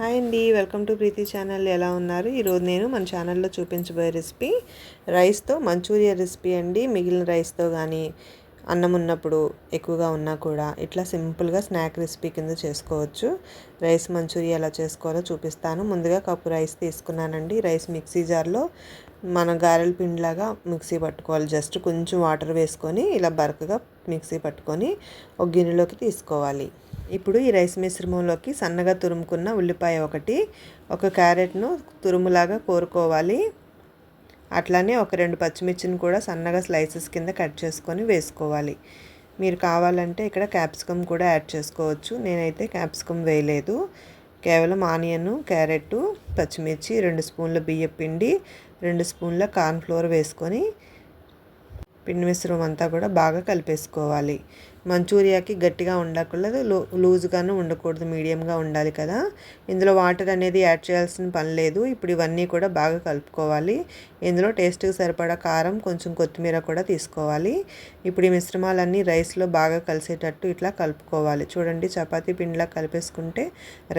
Hi అండి welcome to Preethi channel. ఎలా ఉన్నారు? ఈరోజు నేను మన ఛానల్లో చూపించబోయే రెసిపీ రైస్తో మంచూరియా రెసిపీ అండి. మిగిలిన రైస్తో కానీ అన్నం ఉన్నప్పుడు ఎక్కువగా ఉన్నా కూడా ఇట్లా సింపుల్గా స్నాక్ రెసిపీ కింద చేసుకోవచ్చు. రైస్ మంచూరియా ఎలా చేసుకోవాలో చూపిస్తాను. ముందుగా కప్పు రైస్ తీసుకున్నానండి. రైస్ మిక్సీ జార్లో మన గారెల పిండిలాగా మిక్సీ పట్టుకోవాలి. జస్ట్ కొంచెం వాటర్ వేసుకొని ఇలా బరకగా మిక్సీ పట్టుకొని ఒక గిన్నెలోకి తీసుకోవాలి. ఇప్పుడు ఈ రైస్ మిశ్రమంలోకి సన్నగా తురుముకున్న ఉల్లిపాయ ఒకటి ఒక క్యారెట్ను తురుములాగా కోరుకోవాలి. అట్లానే ఒక రెండు పచ్చిమిర్చిని కూడా సన్నగా స్లైసెస్ కింద కట్ చేసుకొని వేసుకోవాలి. మీరు కావాలంటే ఇక్కడ క్యాప్సికమ్ కూడా యాడ్ చేసుకోవచ్చు. నేనైతే క్యాప్సికమ్ వేయలేదు. కేవలం ఆనియన్ క్యారెట్ పచ్చిమిర్చి రెండు స్పూన్ల బియ్య పిండి రెండు స్పూన్ల కార్న్ఫ్లోర్ వేసుకొని పిండి మిశ్రమం అంతా కూడా బాగా కలిపేసుకోవాలి. మంచూరియాకి గట్టిగా ఉండకూడదు లూ లూజ్గాను ఉండకూడదు మీడియంగా ఉండాలి కదా. ఇందులో వాటర్ అనేది యాడ్ చేయాల్సిన పని లేదు. ఇప్పుడు ఇవన్నీ కూడా బాగా కలుపుకోవాలి. ఇందులో టేస్ట్కి సరిపడా కారం కొంచెం కొత్తిమీర కూడా తీసుకోవాలి. ఇప్పుడు ఈ మిశ్రమాలన్నీ రైస్లో బాగా కలిసేటట్టు ఇట్లా కలుపుకోవాలి. చూడండి చపాతీ పిండిలా కలిపేసుకుంటే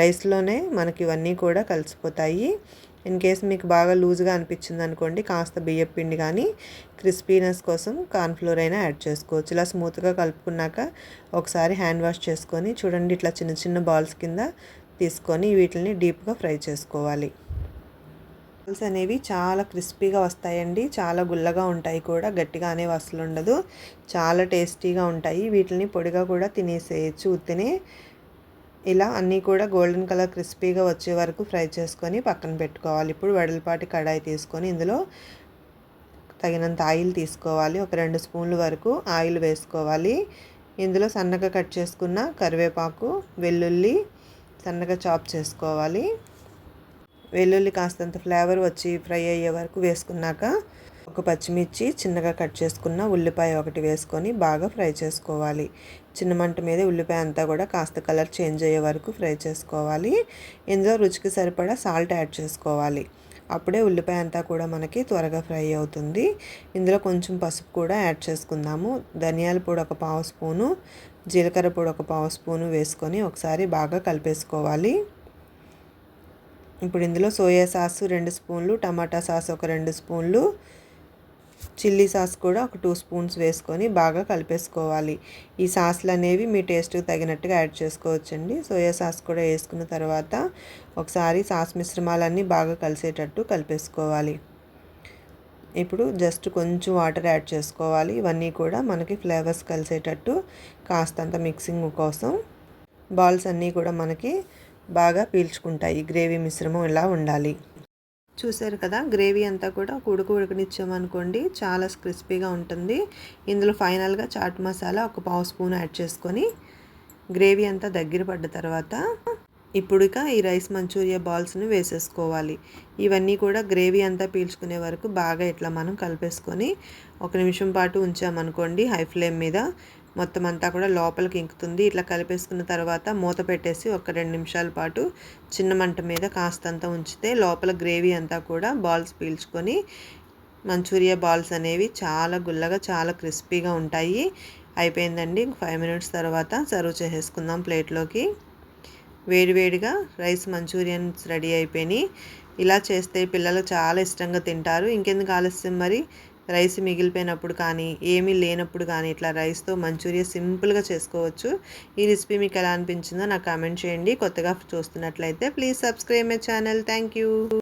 రైస్లోనే మనకి ఇవన్నీ కూడా కలిసిపోతాయి. ఇన్ కేస్ మీకు బాగా లూజ్గా అనిపించింది అనుకోండి కాస్త బియ్యం పిండి కానీ క్రిస్పీనెస్ కోసం కార్న్ఫ్లోర్ అయినా యాడ్ చేసుకోవచ్చు. ఇలా స్మూత్గా కలుపుకున్నాక ఒకసారి హ్యాండ్ వాష్ చేసుకొని చూడండి ఇట్లా చిన్న చిన్న బాల్స్ కింద తీసుకొని వీటిని డీప్గా ఫ్రై చేసుకోవాలి. బాల్స్ అనేవి చాలా క్రిస్పీగా వస్తాయండి. చాలా గుల్లగా ఉంటాయి కూడా. గట్టిగా అనేవి అసలు ఉండదు చాలా టేస్టీగా ఉంటాయి. వీటిని పొడిగా కూడా తినేసేయచ్చు. ఉత్తినే ఇలా అన్నీ కూడా గోల్డెన్ కలర్ క్రిస్పీగా వచ్చే వరకు ఫ్రై చేసుకొని పక్కన పెట్టుకోవాలి. ఇప్పుడు వెడల్పాటి కడాయి తీసుకొని ఇందులో తగినంత ఆయిల్ తీసుకోవాలి. ఒక రెండు స్పూన్ల వరకు ఆయిల్ వేసుకోవాలి. ఇందులో సన్నగా కట్ చేసుకున్న కరివేపాకు వెల్లుల్లి సన్నగా చాప్ చేసుకోవాలి. వెల్లుల్లి కాస్తంత ఫ్లేవర్ వచ్చి ఫ్రై అయ్యే వరకు వేసుకున్నాక ఒక పచ్చిమిర్చి చిన్నగా కట్ చేసుకున్న ఉల్లిపాయ ఒకటి వేసుకొని బాగా ఫ్రై చేసుకోవాలి. చిన్న మంట మీద ఉల్లిపాయ అంతా కూడా కాస్త కలర్ చేంజ్ అయ్యే వరకు ఫ్రై చేసుకోవాలి. ఇందులో రుచికి సరిపడా సాల్ట్ యాడ్ చేసుకోవాలి. అప్పుడే ఉల్లిపాయ అంతా కూడా మనకి త్వరగా ఫ్రై అవుతుంది. ఇందులో కొంచెం పసుపు కూడా యాడ్ చేసుకుందాము. ధనియాల పొడి ఒక పావు స్పూను జీలకర్ర పొడి ఒక పావు స్పూను వేసుకొని ఒకసారి బాగా కలిపేసుకోవాలి. ఇప్పుడు ఇందులో సోయా సాసు రెండు స్పూన్లు టమాటా సాస్ ఒక రెండు స్పూన్లు చిల్లీ సాస్ కూడా ఒక టూ స్పూన్స్ వేసుకొని బాగా కలిపేసుకోవాలి. ఈ సాస్లు అనేవి మీ టేస్ట్కి తగినట్టుగా యాడ్ చేసుకోవచ్చండి. సోయా సాస్ కూడా వేసుకున్న తర్వాత ఒకసారి సాస్ మిశ్రమాలన్నీ బాగా కలిసేటట్టు కలిపేసుకోవాలి. ఇప్పుడు జస్ట్ కొంచెం వాటర్ యాడ్ చేసుకోవాలి. ఇవన్నీ కూడా మనకి ఫ్లేవర్స్ కలిసేటట్టు కాస్తంత మిక్సింగ్ కోసం బాల్స్ అన్నీ కూడా మనకి బాగా పీల్చుకుంటాయి. గ్రేవీ మిశ్రమం ఇలా ఉండాలి. చూసారు కదా గ్రేవీ అంతా కూడా ఉడుకు ఉడకనిచ్చామనుకోండి చాలా క్రిస్పీగా ఉంటుంది. ఇందులో ఫైనల్గా చాట్ మసాలా ఒక పావు స్పూన్ యాడ్ చేసుకొని గ్రేవీ అంతా దగ్గర పడ్డ తర్వాత ఇప్పుడు ఇక ఈ రైస్ మంచూరియా బాల్స్ని వేసేసుకోవాలి. ఇవన్నీ కూడా గ్రేవీ అంతా పీల్చుకునే వరకు బాగా ఇట్లా మనం కలిపేసుకొని ఒక నిమిషం పాటు ఉంచామనుకోండి హై ఫ్లేమ్ మీద మొత్తం అంతా కూడా లోపలికి ఇంకుతుంది. ఇట్లా కలిపేసుకున్న తర్వాత మూత పెట్టేసి ఒక రెండు నిమిషాల పాటు చిన్న మంట మీద కాస్తంత ఉంచితే లోపల గ్రేవీ అంతా కూడా బాల్స్ పీల్చుకొని మంచూరియా బాల్స్ అనేవి చాలా గుల్లగా చాలా క్రిస్పీగా ఉంటాయి. అయిపోయిందండి. ఫైవ్ మినిట్స్ తర్వాత సర్వ్ చేసేసుకుందాం ప్లేట్లోకి. వేడివేడిగా రైస్ మంచూరియన్స్ రెడీ అయిపోయినాయి. ఇలా చేస్తే పిల్లలు చాలా ఇష్టంగా తింటారు. ఇంకెందుకు ఆలస్యం మరి? రైస్ మిగిలిపోయినప్పుడు కానీ ఏమీ లేనప్పుడు కానీ ఇట్లా రైస్తో మంచూరియా సింపుల్గా చేసుకోవచ్చు. ఈ రెసిపీ మీకు ఎలా అనిపించిందో నాకు కామెంట్ చేయండి. కొత్తగా చూస్తున్నట్లయితే please subscribe my channel. Thank you